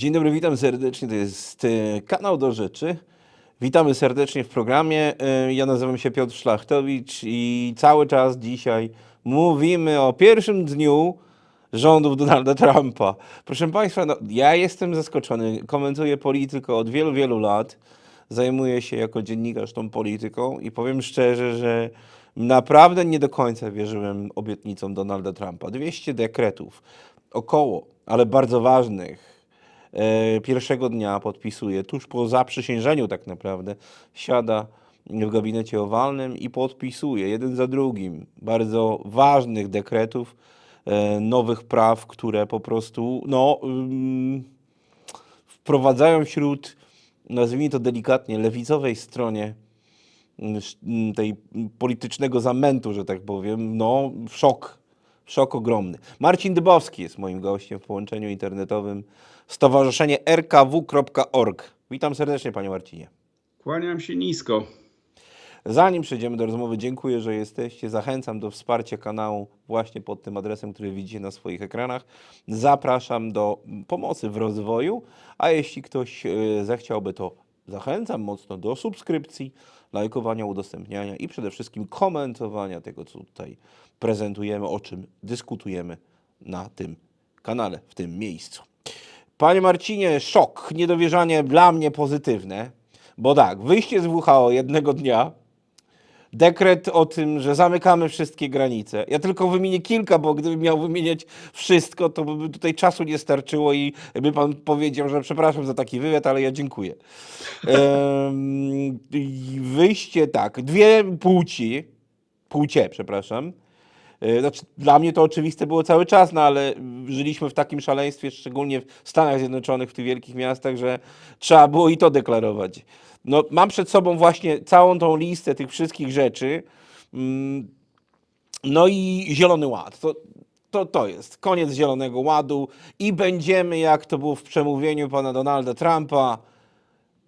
Dzień dobry, witam serdecznie. To jest e, kanał do rzeczy. Witamy serdecznie w programie. E, Ja nazywam się Piotr Szlachtowicz i cały czas dzisiaj mówimy o pierwszym dniu rządów Donalda Trumpa. Proszę Państwa, no, ja jestem zaskoczony. Komentuję politykę od wielu, wielu lat. Zajmuję się jako dziennikarz tą polityką i powiem szczerze, że naprawdę nie do końca wierzyłem obietnicom Donalda Trumpa. 200 dekretów, około, ale bardzo ważnych pierwszego dnia podpisuje, tuż po zaprzysiężeniu tak naprawdę, siada w gabinecie owalnym i podpisuje jeden za drugim bardzo ważnych dekretów, e, nowych praw, które po prostu no, ym, wprowadzają wśród, nazwijmy to delikatnie, lewicowej stronie mm, mm, tej politycznego zamętu, że tak powiem, no szok, szok ogromny. Marcin Dybowski jest moim gościem w połączeniu internetowym Stowarzyszenie rkw.org. Witam serdecznie Panie Marcinie. Kłaniam się nisko. Zanim przejdziemy do rozmowy, dziękuję, że jesteście. Zachęcam do wsparcia kanału właśnie pod tym adresem, który widzicie na swoich ekranach. Zapraszam do pomocy w rozwoju, a jeśli ktoś e, zechciałby, to zachęcam mocno do subskrypcji, lajkowania, udostępniania i przede wszystkim komentowania tego, co tutaj prezentujemy, o czym dyskutujemy na tym kanale, w tym miejscu. Panie Marcinie, szok, niedowierzanie dla mnie pozytywne, bo tak, wyjście z WHO jednego dnia, dekret o tym, że zamykamy wszystkie granice. Ja tylko wymienię kilka, bo gdybym miał wymieniać wszystko, to by tutaj czasu nie starczyło i by pan powiedział, że przepraszam za taki wywiad, ale ja dziękuję. I wyjście tak, dwie płci, płcie, przepraszam. E, Znaczy, dla mnie to oczywiste było cały czas, no ale żyliśmy w takim szaleństwie, szczególnie w Stanach Zjednoczonych, w tych wielkich miastach, że trzeba było i to deklarować. No, mam przed sobą właśnie całą tą listę tych wszystkich rzeczy. Mm, No i Zielony Ład. To, to, to jest koniec Zielonego Ładu i będziemy, jak to było w przemówieniu pana Donalda Trumpa,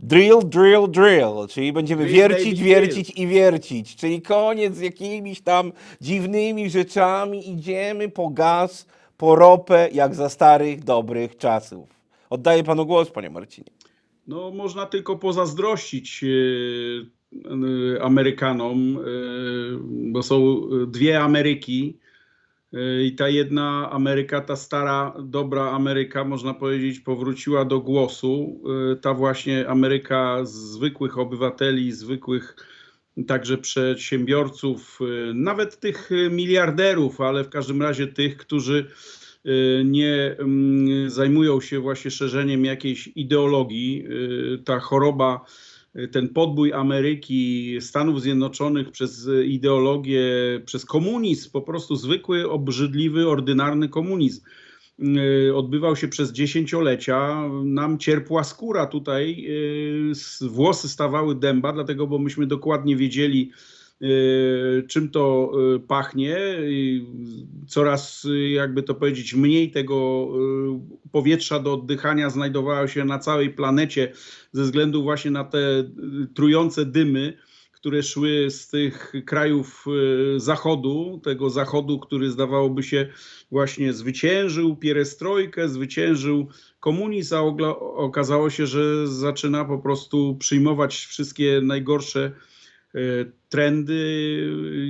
drill, drill, drill, czyli będziemy Drill, wiercić, baby, wiercić i wiercić, czyli koniec z jakimiś tam dziwnymi rzeczami, idziemy po gaz, po ropę, jak za starych, dobrych czasów. Oddaję panu głos, panie Marcinie. No, można tylko pozazdrościć e, e, Amerykanom, e, bo są dwie Ameryki. I ta jedna Ameryka, ta stara, dobra Ameryka, można powiedzieć, powróciła do głosu. E, Ta właśnie Ameryka zwykłych obywateli, zwykłych także przedsiębiorców, e, nawet tych miliarderów, ale w każdym razie tych, którzy e, nie mm, zajmują się właśnie szerzeniem jakiejś ideologii. Ta choroba, ten podbój Ameryki, Stanów Zjednoczonych przez ideologię, przez komunizm, po prostu zwykły, obrzydliwy, ordynarny komunizm e, odbywał się przez dziesięciolecia. Nam cierpła skóra tutaj, s- włosy stawały dęba, dlatego, bo myśmy dokładnie wiedzieli, czym to e, pachnie. Coraz, e, jakby to powiedzieć, mniej tego powietrza do oddychania znajdowało się na całej planecie ze względu właśnie na te trujące dymy które szły z tych krajów zachodu, tego zachodu, który zdawałoby się właśnie zwyciężył pierestrojkę, zwyciężył komunizm, a okazało się, że zaczyna po prostu przyjmować wszystkie najgorsze trendy,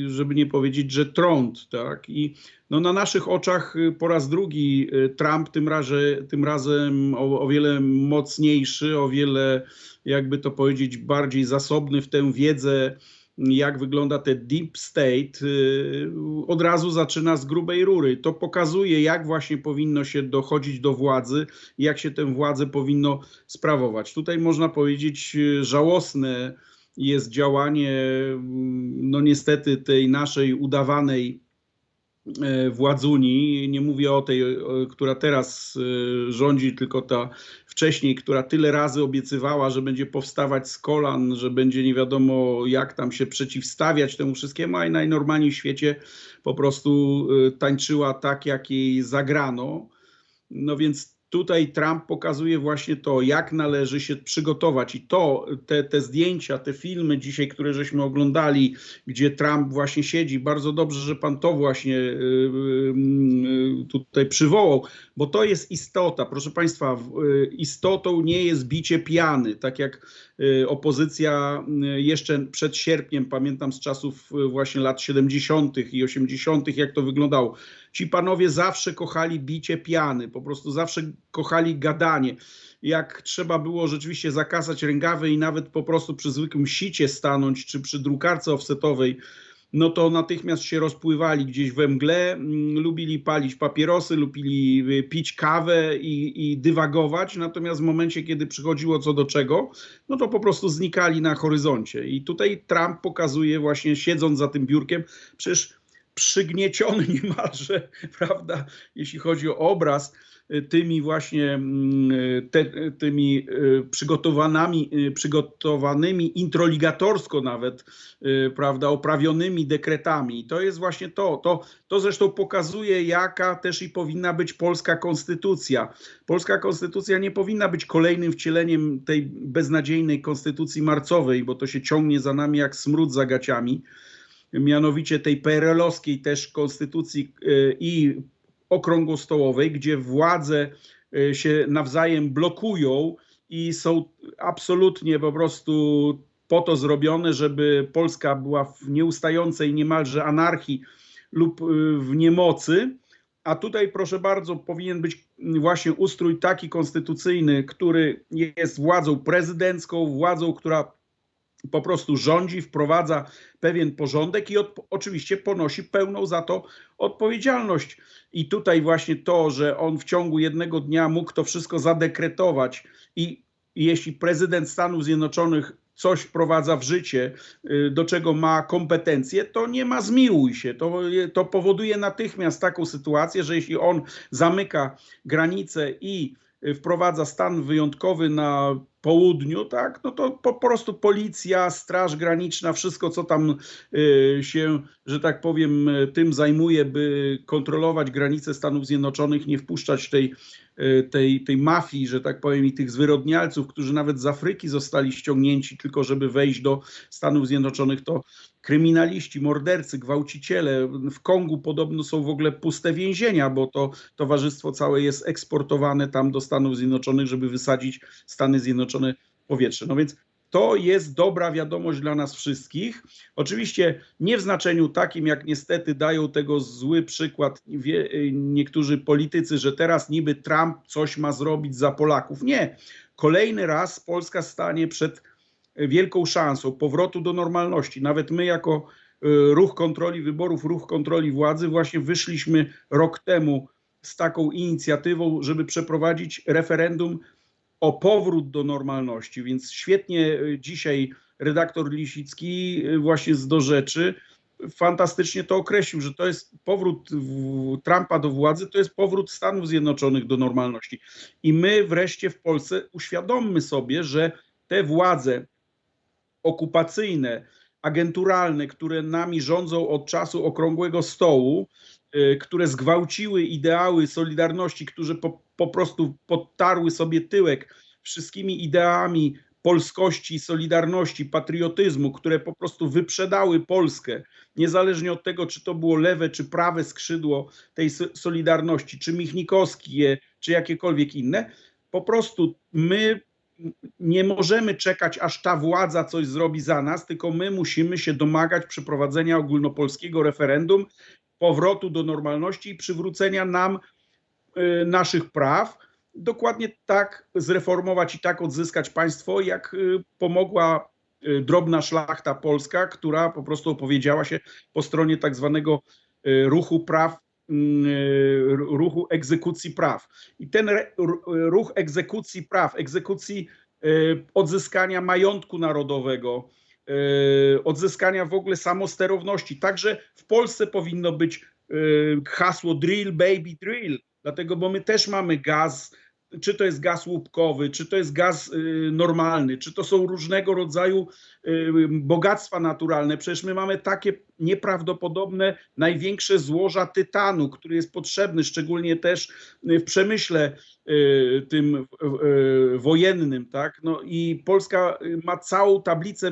żeby nie powiedzieć, że trąd, tak? I no na naszych oczach e, po raz drugi e, Trump tym, razie, tym razem o, o wiele mocniejszy, o wiele, jakby to powiedzieć, bardziej zasobny w tę wiedzę, jak wygląda ten deep state, y, od razu zaczyna z grubej rury. To pokazuje, jak właśnie powinno się dochodzić do władzy, jak się tę władzę powinno sprawować. Tutaj można powiedzieć, y, żałosne jest działanie, no niestety, tej naszej udawanej e, władzuni. Nie mówię o tej, o- która teraz e, rządzi, tylko ta wcześniej, która tyle razy obiecywała, że będzie powstawać z kolan, że będzie nie wiadomo jak tam się przeciwstawiać temu wszystkiemu, a i najnormalniej w świecie po prostu e, tańczyła tak, jak jej zagrano. No więc tutaj Trump pokazuje właśnie to, jak należy się przygotować. I to, te, te zdjęcia, te filmy dzisiaj, które żeśmy oglądali, gdzie Trump właśnie siedzi, bardzo dobrze, że pan to właśnie y, y, tutaj przywołał, bo to jest istota. Proszę państwa, y, istotą nie jest bicie piany, tak jak opozycja jeszcze przed sierpniem, pamiętam z czasów właśnie lat 70. i 80., jak to wyglądało. Ci panowie zawsze kochali bicie piany, po prostu zawsze kochali gadanie. Jak trzeba było rzeczywiście zakasać rękawy i nawet po prostu przy zwykłym sicie stanąć, czy przy drukarce offsetowej, no to natychmiast się rozpływali gdzieś we mgle, mm, lubili palić papierosy, lubili y, pić kawę i, i dywagować, natomiast w momencie, kiedy przychodziło co do czego, no to po prostu znikali na horyzoncie. I tutaj Trump pokazuje właśnie siedząc za tym biurkiem, przecież przygnieciony niemalże, prawda, jeśli chodzi o obraz, y, tymi właśnie mm, y, te, y, tymi przygotowanymi, przygotowanymi introligatorsko nawet, prawda, oprawionymi dekretami. I to jest właśnie to, to. To zresztą pokazuje, jaka też i powinna być polska konstytucja. Polska konstytucja nie powinna być kolejnym wcieleniem tej beznadziejnej konstytucji marcowej, bo to się ciągnie za nami jak smród za gaciami mianowicie tej PRL-owskiej też konstytucji y, i okrągłostołowej, gdzie władze y, się nawzajem blokują i są absolutnie po prostu po to zrobione, żeby Polska była w nieustającej niemalże anarchii lub y, w niemocy. A tutaj, proszę bardzo, powinien być właśnie ustrój taki konstytucyjny, który jest władzą prezydencką, władzą, która po prostu rządzi, wprowadza pewien porządek i od, oczywiście ponosi pełną za to odpowiedzialność. I tutaj właśnie to, że on w ciągu jednego dnia mógł to wszystko zadekretować i jeśli prezydent Stanów Zjednoczonych coś wprowadza w życie, y, do czego ma kompetencje, to nie ma zmiłuj się. To, to powoduje natychmiast taką sytuację, że jeśli on zamyka granice i y, wprowadza stan wyjątkowy na południu, tak, no to po prostu policja, straż graniczna, wszystko co tam y, się, że tak powiem, y, tym zajmuje, by kontrolować granice Stanów Zjednoczonych, nie wpuszczać tej, y, tej, tej mafii, że tak powiem, i tych zwyrodnialców, którzy nawet z Afryki zostali ściągnięci tylko, żeby wejść do Stanów Zjednoczonych, to kryminaliści, mordercy, gwałciciele. W Kongu podobno są w ogóle puste więzienia, bo to towarzystwo całe jest eksportowane tam do Stanów Zjednoczonych, żeby wysadzić Stany Zjednoczone powietrze. No więc to jest dobra wiadomość dla nas wszystkich. Oczywiście nie w znaczeniu takim, jak niestety dają tego zły przykład niektórzy politycy, że teraz niby Trump coś ma zrobić za Polaków. Nie. Kolejny raz Polska stanie przed wielką szansą powrotu do normalności. Nawet my, jako y, ruch kontroli wyborów, ruch kontroli władzy, właśnie wyszliśmy rok temu z taką inicjatywą, żeby przeprowadzić referendum o powrót do normalności. Więc świetnie y, dzisiaj redaktor Lisicki y, właśnie z do rzeczy fantastycznie to określił, że to jest powrót Trumpa do władzy, to jest powrót Stanów Zjednoczonych do normalności. I my wreszcie w Polsce uświadommy sobie, że te władze okupacyjne, agenturalne, które nami rządzą od czasu okrągłego stołu, y, które zgwałciły ideały Solidarności, które po, po prostu podtarły sobie tyłek wszystkimi ideami polskości, solidarności, patriotyzmu, które po prostu wyprzedały Polskę, niezależnie od tego, czy to było lewe, czy prawe skrzydło tej so- Solidarności, czy Michnikowskie, czy jakiekolwiek inne, po prostu my nie możemy czekać, aż ta władza coś zrobi za nas, tylko my musimy się domagać przeprowadzenia ogólnopolskiego referendum, powrotu do normalności i przywrócenia nam y, naszych praw. Dokładnie tak zreformować i tak odzyskać państwo, jak y, pomogła y, drobna szlachta polska, która po prostu opowiedziała się po stronie tak zwanego y, ruchu praw, ruchu egzekucji praw. I ten ruch egzekucji praw, egzekucji y, odzyskania majątku narodowego, y, odzyskania w ogóle samosterowności. Także w Polsce powinno być y, hasło drill, baby, drill. Dlatego, bo my też mamy gaz, czy to jest gaz łupkowy, czy to jest gaz y, normalny, czy to są różnego rodzaju y, bogactwa naturalne. Przecież my mamy takie nieprawdopodobne, największe złoża tytanu, który jest potrzebny, szczególnie też y, w przemyśle tym wojennym, tak? No i Polska ma całą tablicę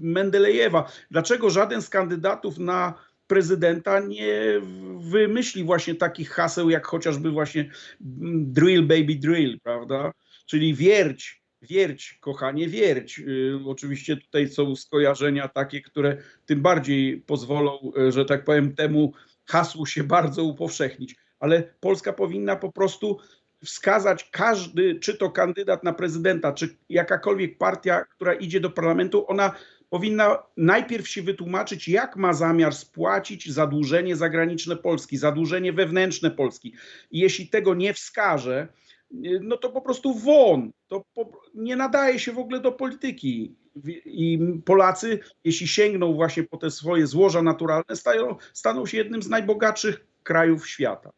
Mendelejewa. Dlaczego żaden z kandydatów na prezydenta nie wymyśli właśnie takich haseł, jak chociażby właśnie mm, drill baby drill, prawda? Czyli wierć, wierć, kochanie, wierć. Y, Oczywiście tutaj są skojarzenia takie, które tym bardziej pozwolą, y, że tak powiem, temu hasłu się bardzo upowszechnić. Ale Polska powinna po prostu wskazać każdy, czy to kandydat na prezydenta, czy jakakolwiek partia, która idzie do parlamentu, ona powinna najpierw się wytłumaczyć, jak ma zamiar spłacić zadłużenie zagraniczne Polski, zadłużenie wewnętrzne Polski. I jeśli tego nie wskaże, y, no to po prostu won. To po, nie nadaje się w ogóle do polityki. I Polacy, jeśli sięgną właśnie po te swoje złoża naturalne, stają, staną się jednym z najbogatszych krajów świata.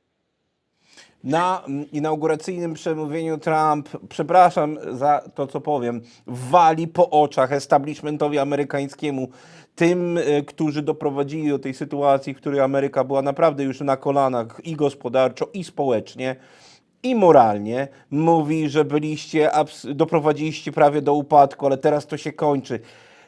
Na inauguracyjnym przemówieniu Trump, przepraszam za to, co powiem, wali po oczach establishmentowi amerykańskiemu, tym, y, którzy doprowadzili do tej sytuacji, w której Ameryka była naprawdę już na kolanach i gospodarczo, i społecznie, i moralnie. Mówi, że byliście, doprowadziliście prawie do upadku, ale teraz to się kończy.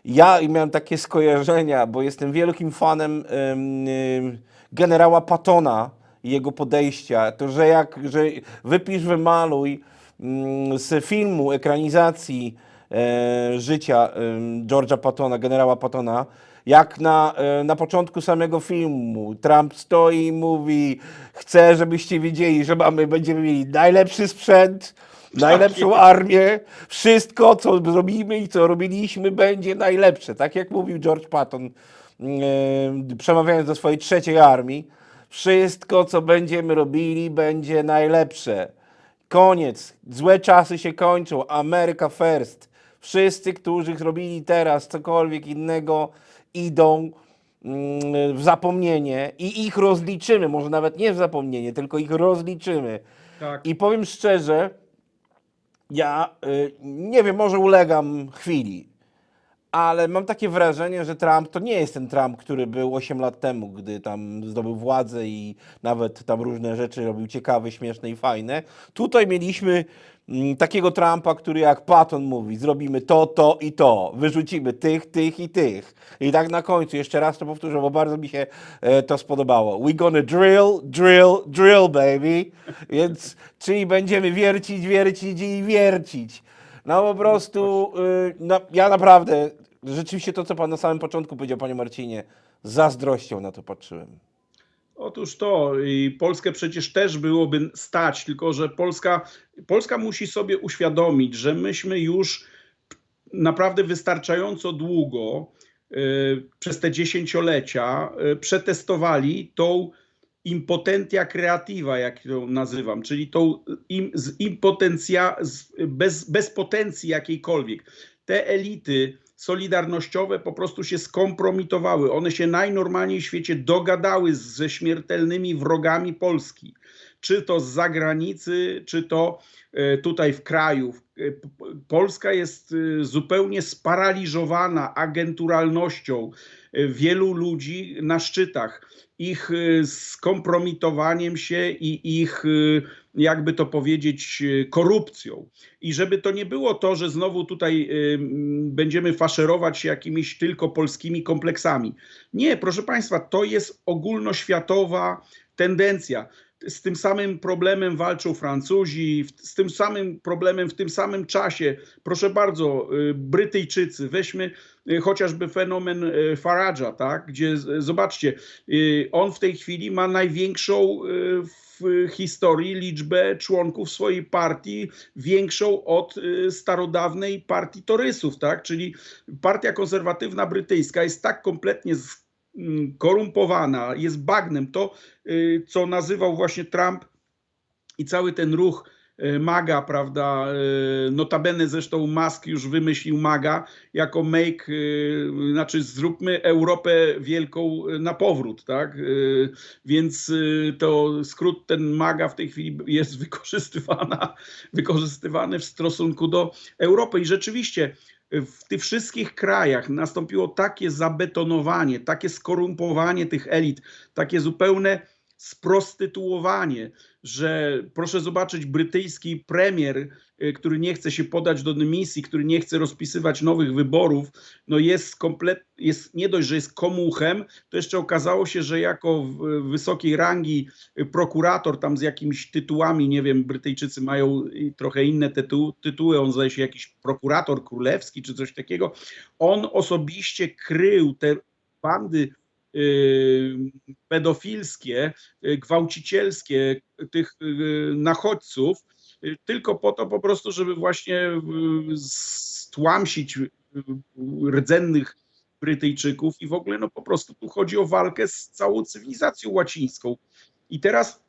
Ja miałem takie skojarzenia, bo jestem wielkim fanem ym, generała Pattona i jego podejścia. To, że jak, że wypisz, wymaluj mm, z filmu, ekranizacji e, życia em, George'a Pattona, generała Pattona, jak na, e, na początku samego filmu Trump stoi i mówi chcę, żebyście wiedzieli, że mamy, będziemy mieli najlepszy sprzęt, najlepszą armię, wszystko, co zrobimy i co robiliśmy, będzie najlepsze. Tak jak mówił George Patton, e, przemawiając do swojej trzeciej armii, wszystko, co będziemy robili, będzie najlepsze. Koniec. Złe czasy się kończą. America first. Wszyscy, którzy zrobili teraz cokolwiek innego, idą mm, w zapomnienie i ich rozliczymy. Może nawet nie w zapomnienie, tylko ich rozliczymy. Tak. I powiem szczerze, ja y, nie wiem, może ulegam chwili, ale mam takie wrażenie, że Trump to nie jest ten Trump, który był 8 lat temu, gdy tam zdobył władzę i nawet tam różne rzeczy robił ciekawe, śmieszne i fajne. Tutaj mieliśmy mm, takiego Trumpa, który jak Patton mówi, zrobimy to, to i to, wyrzucimy tych, tych i tych. I tak na końcu, jeszcze raz to powtórzę, bo bardzo mi się e, to spodobało. We gonna drill, drill, drill, baby. Więc, czyli będziemy wiercić, wiercić i wiercić. No po prostu, y, no, ja naprawdę, rzeczywiście to, co Pan na samym początku powiedział, Panie Marcinie, zazdrością na to patrzyłem. Otóż to i Polskę przecież też byłoby stać, tylko że Polska, Polska musi sobie uświadomić, że myśmy już naprawdę wystarczająco długo y, przez te dziesięciolecia y, przetestowali tą impotentia creativa, jak ją nazywam, czyli tą im, z impotencja, z, bez, bez potencji jakiejkolwiek. Te elity solidarnościowe po prostu się skompromitowały. One się najnormalniej w świecie dogadały ze śmiertelnymi wrogami Polski. Czy to z zagranicy, czy to e, tutaj w kraju. E, Polska jest e, zupełnie sparaliżowana agenturalnością wielu ludzi na szczytach. Ich skompromitowaniem się i ich, jakby to powiedzieć, e, korupcją. I żeby to nie było to, że znowu tutaj y, będziemy faszerować się jakimiś tylko polskimi kompleksami. Nie, proszę Państwa, to jest ogólnoświatowa tendencja. Z tym samym problemem walczą Francuzi, z tym samym problemem w tym samym czasie. Proszę bardzo, y, Brytyjczycy, weźmy y, chociażby fenomen y, Farage'a, tak? gdzie zobaczcie, y, on w tej chwili ma największą y, w historii liczbę członków swojej partii, większą od y, starodawnej partii torysów, tak? Czyli partia konserwatywna brytyjska jest tak kompletnie z- mm, jest bagnem. To, y, co nazywał właśnie Trump i cały ten ruch MAGA, prawda? e, Notabene zresztą Musk już wymyślił MAGA jako make, e, znaczy zróbmy Europę wielką na powrót, tak? Więc to skrót ten MAGA w tej chwili jest wykorzystywana, wykorzystywany w stosunku do Europy i rzeczywiście w tych wszystkich krajach nastąpiło takie zabetonowanie, takie skorumpowanie tych elit, takie zupełne sprostytuowanie, że proszę zobaczyć, brytyjski premier, y, który nie chce się podać do dymisji, który nie chce rozpisywać nowych wyborów, no jest komplet, jest nie dość, że jest komuchem, to jeszcze okazało się, że jako wysokiej rangi y, prokurator tam z jakimiś tytułami, nie wiem, Brytyjczycy mają y, trochę inne tytuły, on zdaje się jakiś prokurator królewski czy coś takiego, on osobiście krył te bandy pedofilskie, y, gwałcicielskie tych y, nachodźców, y, tylko po to po prostu, żeby właśnie y, stłamsić y, rdzennych Brytyjczyków i w ogóle no po prostu tu chodzi o walkę z całą cywilizacją łacińską. I teraz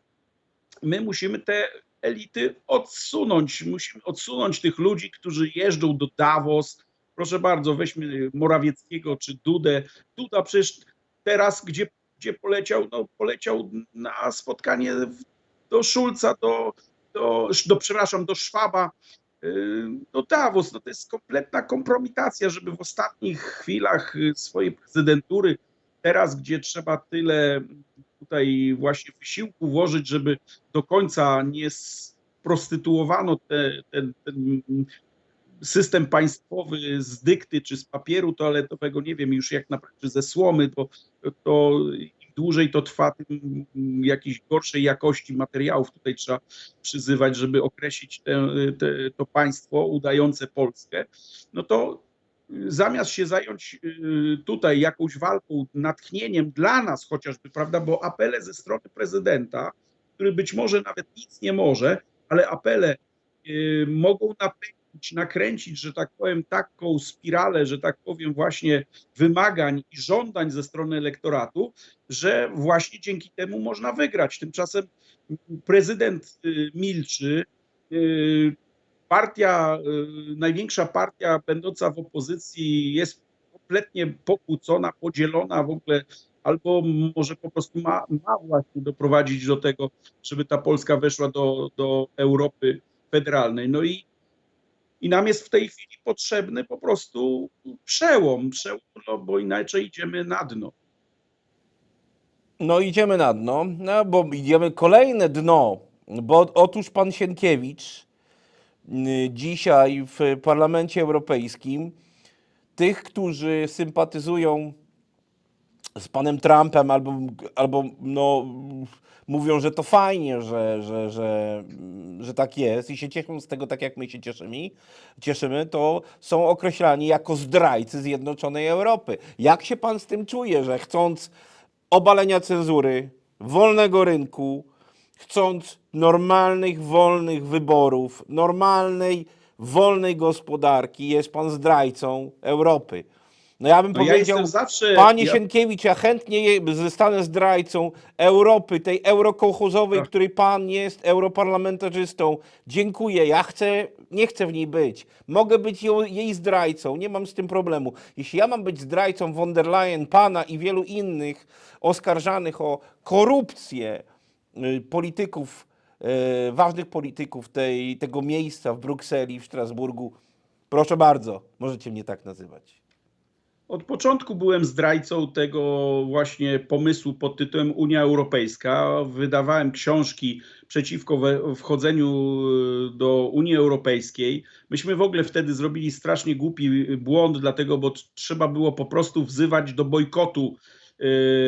my musimy te elity odsunąć, musimy odsunąć tych ludzi, którzy jeżdżą do Davos. Proszę bardzo, weźmy Morawieckiego czy Dudę. Duda przecież teraz gdzie, gdzie poleciał? No poleciał na spotkanie do Szulca, do, do, do przepraszam, do Szwaba, do Davos. No to jest kompletna kompromitacja, żeby w ostatnich chwilach y, swojej prezydentury, teraz gdzie trzeba tyle tutaj właśnie wysiłku włożyć, żeby do końca nie sprostytuowano te, ten, ten system państwowy z dykty czy z papieru toaletowego, nie wiem już jak naprawdę, czy ze słomy, to, to im dłużej to trwa, tym jakiejś gorszej jakości materiałów tutaj trzeba przyzywać, żeby określić te, te, to państwo udające Polskę, no to zamiast się zająć y, tutaj jakąś walką, natchnieniem dla nas chociażby, prawda, bo apele ze strony prezydenta, który być może nawet nic nie może, ale apele y, mogą napędzić, nakręcić, że tak powiem, taką spiralę, że tak powiem, właśnie wymagań i żądań ze strony elektoratu, że właśnie dzięki temu można wygrać. Tymczasem prezydent y, milczy, y, partia, y, największa partia będąca w opozycji jest kompletnie pokłócona, podzielona w ogóle, albo może po prostu ma, ma właśnie doprowadzić do tego, żeby ta Polska weszła do, do Europy federalnej. No i, i nam jest w tej chwili potrzebny po prostu przełom, przełom, no bo inaczej idziemy na dno. No idziemy na dno, no bo idziemy kolejne dno, bo otóż pan Sienkiewicz dzisiaj w Parlamencie Europejskim tych, którzy sympatyzują z panem Trumpem albo, albo no, mówią, że to fajnie, że, że, że, że tak jest i się cieszą z tego tak, jak my się cieszymy, cieszymy, to są określani jako zdrajcy Zjednoczonej Europy. Jak się pan z tym czuje, że chcąc obalenia cenzury, wolnego rynku, chcąc normalnych, wolnych wyborów, normalnej, wolnej gospodarki, jest pan zdrajcą Europy. No ja bym No ja powiedział, jestem zawsze. panie ja, Sienkiewicz, ja chętnie zostanę zdrajcą Europy, tej eurokołchozowej, Tak. której pan jest europarlamentarzystą. Dziękuję, ja chcę, nie chcę w niej być. Mogę być jej zdrajcą, nie mam z tym problemu. Jeśli ja mam być zdrajcą von der Leyen, pana i wielu innych oskarżanych o korupcję y, polityków, y, ważnych polityków tej, tego miejsca w Brukseli, w Strasburgu, proszę bardzo, możecie mnie tak nazywać. Od początku byłem zdrajcą tego właśnie pomysłu pod tytułem Unia Europejska. Wydawałem książki przeciwko wchodzeniu y, do Unii Europejskiej. Myśmy w ogóle wtedy zrobili strasznie głupi błąd, dlatego, bo trzeba było po prostu wzywać do bojkotu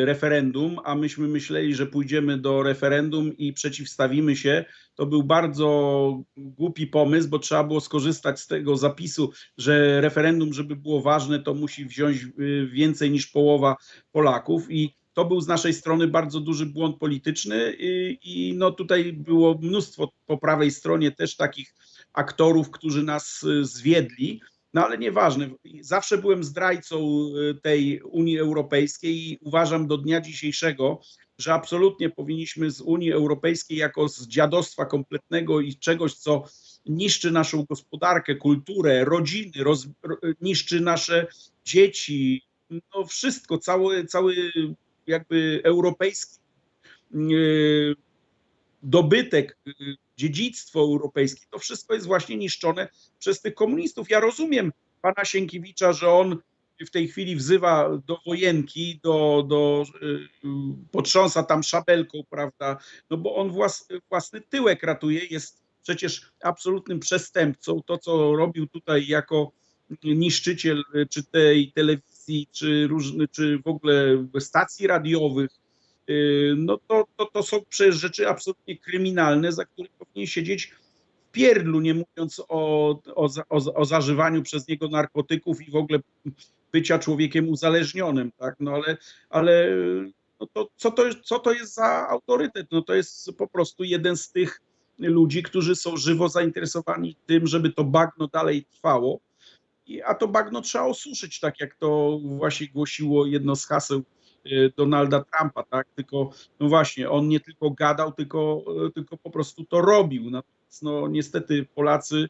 referendum, a myśmy myśleli, że pójdziemy do referendum i przeciwstawimy się. To był bardzo głupi pomysł, bo trzeba było skorzystać z tego zapisu, że referendum, żeby było ważne, to musi wziąć y, więcej niż połowa Polaków i to był z naszej strony bardzo duży błąd polityczny i, i no tutaj było mnóstwo po prawej stronie też takich aktorów, którzy nas y, zwiedli. No ale nieważne, zawsze byłem zdrajcą y, tej Unii Europejskiej i uważam do dnia dzisiejszego, że absolutnie powinniśmy z Unii Europejskiej jako z dziadostwa kompletnego i czegoś, co niszczy naszą gospodarkę, kulturę, rodziny, roz, ro, niszczy nasze dzieci, no wszystko, cały, cały jakby europejski yy, dobytek, yy, dziedzictwo europejskie, to wszystko jest właśnie niszczone przez tych komunistów. Ja rozumiem pana Sienkiewicza, że on w tej chwili wzywa do wojenki, do, do yy, potrząsa tam szabelką, prawda, no bo on włas, własny tyłek ratuje, jest przecież absolutnym przestępcą. To, co robił tutaj jako niszczyciel czy tej telewizji, czy, różny, czy w ogóle stacji radiowych, no to, to, to są przecież rzeczy absolutnie kryminalne, za które powinien siedzieć w pierdlu, nie mówiąc o, o, o, o zażywaniu przez niego narkotyków i w ogóle bycia człowiekiem uzależnionym, tak? No ale, ale no to, co, to, co to jest za autorytet? No to jest po prostu jeden z tych ludzi, którzy są żywo zainteresowani tym, żeby to bagno dalej trwało. A to bagno trzeba osuszyć, tak jak to właśnie głosiło jedno z haseł y, Donalda Trumpa, tak? Tylko, no właśnie, on nie tylko gadał, tylko, y, tylko po prostu to robił. Natomiast no, niestety Polacy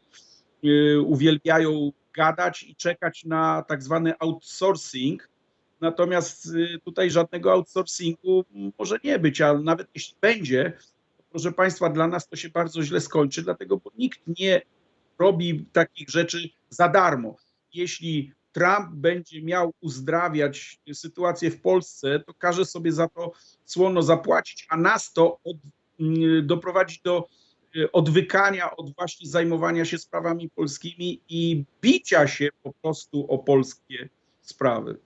y, uwielbiają gadać i czekać na tak zwany outsourcing. Natomiast tutaj żadnego outsourcingu może nie być, a nawet jeśli będzie, proszę Państwa, dla nas to się bardzo źle skończy, dlatego bo nikt nie robi takich rzeczy za darmo. Jeśli Trump będzie miał uzdrawiać sytuację w Polsce, to każe sobie za to słono zapłacić, a nas to od, doprowadzić do odwykania od właśnie zajmowania się sprawami polskimi i bicia się po prostu o polskie sprawy.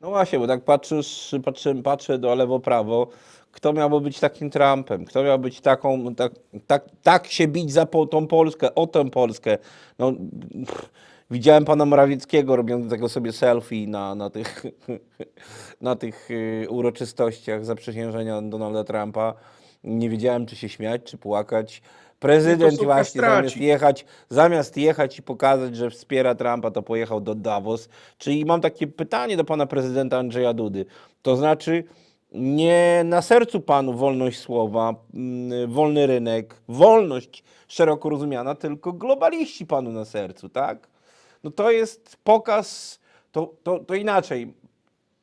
No właśnie, bo tak patrzysz, patrzę, patrzę do lewo-prawo, kto miałby być takim Trumpem, kto miał być taką, tak, tak, tak się bić za tą Polskę, o tę Polskę. No, pff, widziałem pana Morawieckiego robiącego sobie selfie na, na tych, na tych y, uroczystościach zaprzysiężenia Donalda Trumpa. Nie wiedziałem, czy się śmiać, czy płakać. Prezydent No właśnie zamiast jechać, zamiast jechać i pokazać, że wspiera Trumpa, to pojechał do Davos. Czyli mam takie pytanie do pana prezydenta Andrzeja Dudy. To znaczy, nie na sercu panu wolność słowa, mm, wolny rynek, wolność szeroko rozumiana, tylko globaliści panu na sercu, tak? No to jest pokaz, to, to, to inaczej.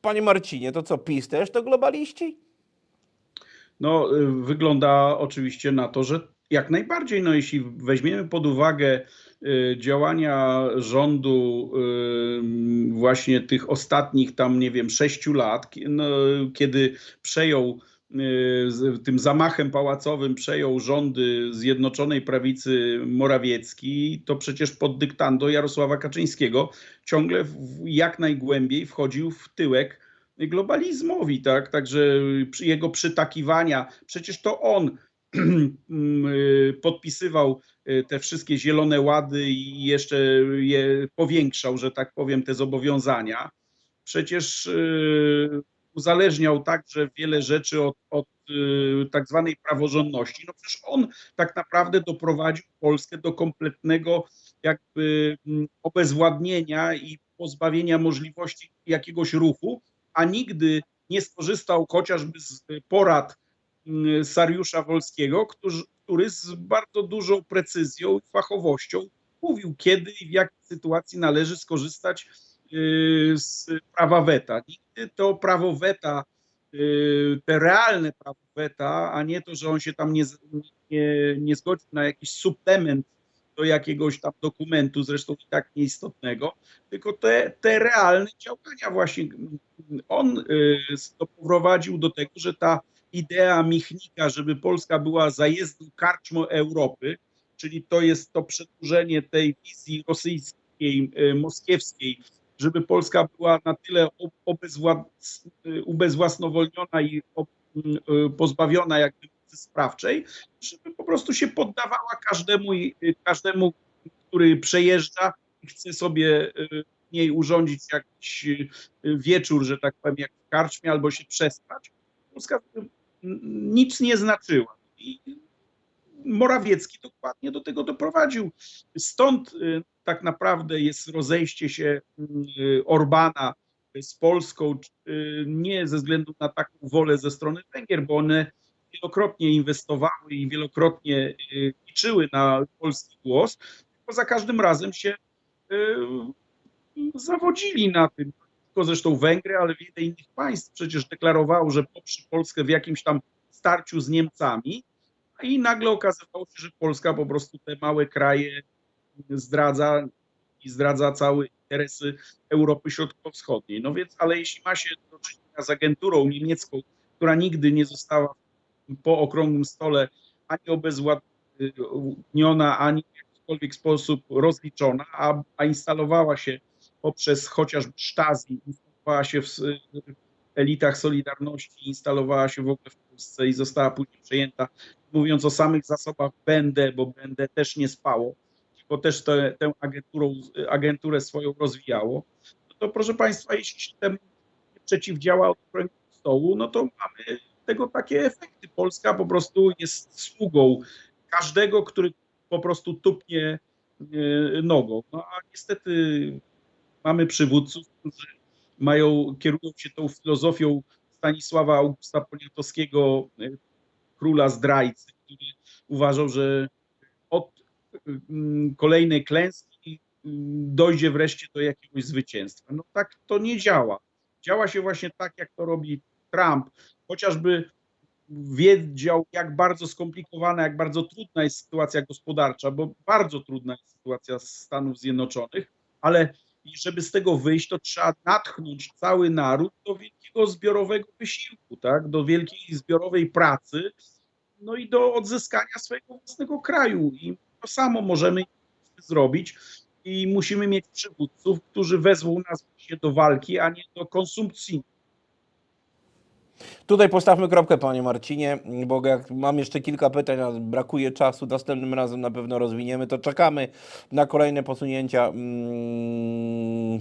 Panie Marcinie, to co, PiS też to globaliści? No, y, wygląda oczywiście na to, że jak najbardziej, no jeśli weźmiemy pod uwagę y, działania rządu y, właśnie tych ostatnich tam, nie wiem, sześciu lat, no, kiedy przejął tym zamachem pałacowym przejął rządy Zjednoczonej Prawicy Morawiecki, to przecież pod dyktando Jarosława Kaczyńskiego ciągle w, jak najgłębiej wchodził w tyłek globalizmowi, tak? Także jego przytakiwania, przecież to on y, podpisywał y, te wszystkie zielone łady i jeszcze je powiększał, że tak powiem, te zobowiązania. Przecież y, uzależniał także wiele rzeczy od, od y, tak zwanej praworządności. No przecież on tak naprawdę doprowadził Polskę do kompletnego jakby mm, obezwładnienia i pozbawienia możliwości jakiegoś ruchu, a nigdy nie skorzystał chociażby z porad mm, Sariusza Wolskiego, który, który z bardzo dużą precyzją i fachowością mówił, kiedy i w jakiej sytuacji należy skorzystać z prawa weta. Nigdy to prawo weta, y, te realne prawo weta, a nie to, że on się tam nie, nie, nie zgodził na jakiś suplement do jakiegoś tam dokumentu, zresztą i tak nieistotnego, tylko te, te realne działania właśnie on y, doprowadził do tego, że ta idea Michnika, żeby Polska była zajezdną karczmą Europy, czyli to jest to przedłużenie tej wizji rosyjskiej, y, moskiewskiej, żeby Polska była na tyle ob- obezwład- y, ubezwłasnowolniona i y, pozbawiona jakby sprawczej, żeby po prostu się poddawała każdemu, y, każdemu który przejeżdża i chce sobie w niej urządzić jakiś wieczór, że tak powiem, jak w karczmie, albo się przespać. Polska nic nie znaczyła. I Morawiecki dokładnie do tego doprowadził. Stąd tak naprawdę jest rozejście się y, Orbana z Polską, y, nie ze względu na taką wolę ze strony Węgier, bo one wielokrotnie inwestowały i wielokrotnie y, liczyły na polski głos, tylko za każdym razem się zawodzili na tym. Tylko zresztą Węgry, ale wiele innych państw przecież deklarowało, że poprze Polskę w jakimś tam starciu z Niemcami, i nagle okazywało się, że Polska po prostu te małe kraje zdradza i zdradza całe interesy Europy Środkowo-Wschodniej. No więc, ale jeśli ma się do czynienia z agenturą niemiecką, która nigdy nie została po okrągłym stole ani obezwładniona, ani w jakikolwiek sposób rozliczona, a, a instalowała się poprzez chociażby Stasi, instalowała się w elitach Solidarności, instalowała się w ogóle w Polsce i została później przejęta, mówiąc o samych zasobach Będę, bo Będę też nie spało, tylko też te, tę agenturą, agenturę swoją rozwijało, no to proszę Państwa, jeśli temu nie przeciwdziała od stołu, no to mamy tego takie efekty. Polska po prostu jest sługą każdego, który po prostu tupnie e, nogą. No a niestety mamy przywódców, którzy mają, kierują się tą filozofią Stanisława Augusta Poniatowskiego, e, króla zdrajcy, który uważał, że od kolejnej klęski mm, dojdzie wreszcie do jakiegoś zwycięstwa. No tak to nie działa. Działa się właśnie tak, jak to robi Trump, chociażby wiedział, jak bardzo skomplikowana, jak bardzo trudna jest sytuacja gospodarcza, bo bardzo trudna jest sytuacja Stanów Zjednoczonych, ale żeby z tego wyjść, to trzeba natchnąć cały naród do wielkiego zbiorowego wysiłku, tak? do wielkiej zbiorowej pracy, no i do odzyskania swojego własnego kraju. I to samo możemy zrobić i musimy mieć przywódców, którzy wezwą nas właśnie do walki, a nie do konsumpcji. Tutaj postawmy kropkę, panie Marcinie, bo jak mam jeszcze kilka pytań, a brakuje czasu, następnym razem na pewno rozwiniemy, to czekamy na kolejne posunięcia, mm,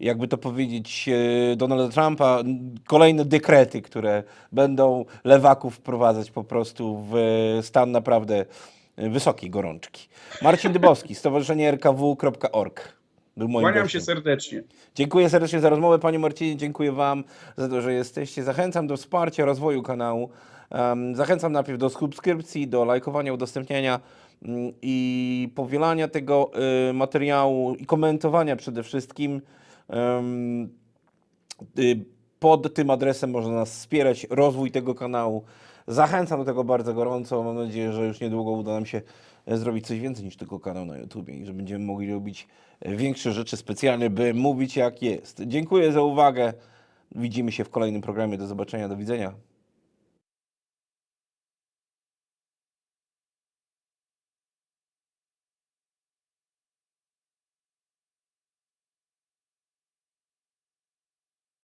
jakby to powiedzieć, e, Donalda Trumpa, kolejne dekrety, które będą lewaków wprowadzać po prostu w stan naprawdę wysokiej gorączki. Marcin Dybowski, Stowarzyszenie rkw.org. Był moim Kłaniam się serdecznie. Dziękuję serdecznie za rozmowę, Panie Marcinie. Dziękuję Wam za to, że jesteście. Zachęcam do wsparcia rozwoju kanału. Zachęcam najpierw do subskrypcji, do lajkowania, udostępniania mm, i powielania tego y, materiału i komentowania przede wszystkim. Y, Pod tym adresem można nas wspierać, rozwój tego kanału. Zachęcam do tego bardzo gorąco. Mam nadzieję, że już niedługo uda nam się e, zrobić coś więcej niż tylko kanał na YouTube i że będziemy mogli robić e, większe rzeczy specjalnie, by mówić jak jest. Dziękuję za uwagę. Widzimy się w kolejnym programie. Do zobaczenia, do widzenia.